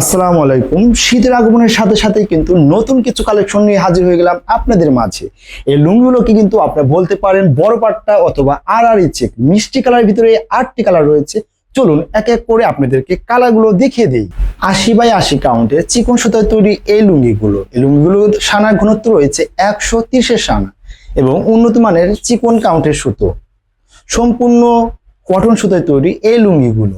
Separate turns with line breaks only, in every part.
আসসালামু আলাইকুম। শীতের আগমনের সাথে সাথে কিন্তু নতুন কিছু কালেকশন নিয়ে হাজির হয়ে গেলাম আপনাদের মাঝে। এই লুঙ্গিগুলোকে কিন্তু আপনারা বলতে পারেন বড় পাট্টা অথবা আর আর চেক। মিষ্টি কালার ভিতরে আটটি কালার রয়েছে। চলুন এক এক করে আপনাদেরকে কালারগুলো দেখিয়ে দিই। আশি বাই আশি কাউন্টে চিকন সুতায় তৈরি এই লুঙ্গিগুলো। এই লুঙ্গিগুলো সানার ঘনত্ব রয়েছে একশো তিরিশের সানা এবং উন্নত মানের চিকন কাউন্টের সুতো। সম্পূর্ণ কটন সুতোয় তৈরি এই লুঙ্গিগুলো।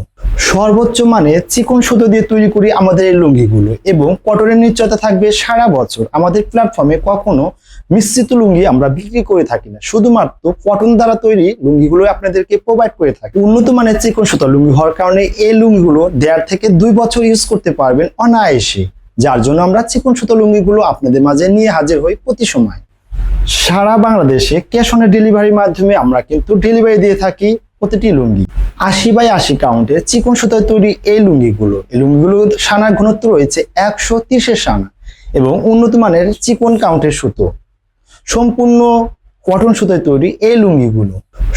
সর্বোচ্চ মানে চিকন সুতো দিয়ে তৈরি করি আমাদের এই লুঙ্গিগুলো এবং কটনের নিশ্চয়তা থাকবে সারা বছর। আমাদের প্ল্যাটফর্মে কখনো মিশ্রিত লুঙ্গি আমরা বিক্রি করে থাকি না। শুধুমাত্র কটন দ্বারা তৈরি লুঙ্গিগুলো আপনাদেরকে প্রোভাইড করে থাকি। উন্নত মানের চিকন সুতো লুঙ্গি হওয়ার কারণে এই লুঙ্গিগুলো দেড় থেকে দুই বছর ইউজ করতে পারবেন অনায়াসে। যার জন্য আমরা চিকন সুতো লুঙ্গিগুলো আপনাদের মাঝে নিয়ে হাজির হই প্রতি সময়। সারা বাংলাদেশে ক্যাশ অন ডেলিভারির মাধ্যমে আমরা কিন্তু ডেলিভারি দিয়ে থাকি প্রতিটি লুঙ্গি। আশি বাই আশি কাউন্টের চিকন সুতায় তৈরি এই লুঙ্গিগুলো। এই লুঙ্গিগুলো সানার ঘনত্ব রয়েছে একশো তিরিশের সানা এবং উন্নত মানের চিকন কাউন্টের সুতো। সম্পূর্ণ কটন সুতোয় তৈরি এই লুঙ্গিগুলো।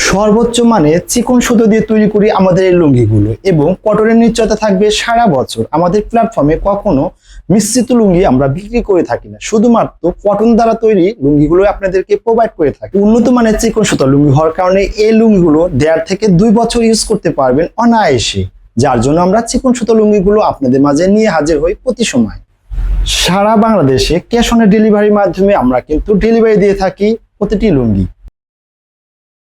সর্বোচ্চ মানে চিকন সুতো দিয়ে তৈরি করি আমাদের এই লুঙ্গিগুলো এবং কটনের নিশ্চয়তা থাকবে সারা বছর। আমাদের প্ল্যাটফর্মে কখনো মিশ্রিত লুঙ্গি আমরা বিক্রি করে থাকি না। শুধুমাত্র কটন দ্বারা তৈরি লুঙ্গিগুলো আপনাদেরকে প্রোভাইড করে থাকি। উন্নত মানের চিকন সুতো লুঙ্গি হওয়ার কারণে এই লুঙ্গিগুলো দেড় থেকে দুই বছর ইউজ করতে পারবেন অনায়াসে। যার জন্য আমরা চিকন সুতো লুঙ্গিগুলো আপনাদের মাঝে নিয়ে হাজির হই প্রতি সময়। সারা বাংলাদেশে ক্যাশ অন ডেলিভারির মাধ্যমে আমরা কিন্তু ডেলিভারি দিয়ে থাকি। প্রতিটি লুঙ্গি।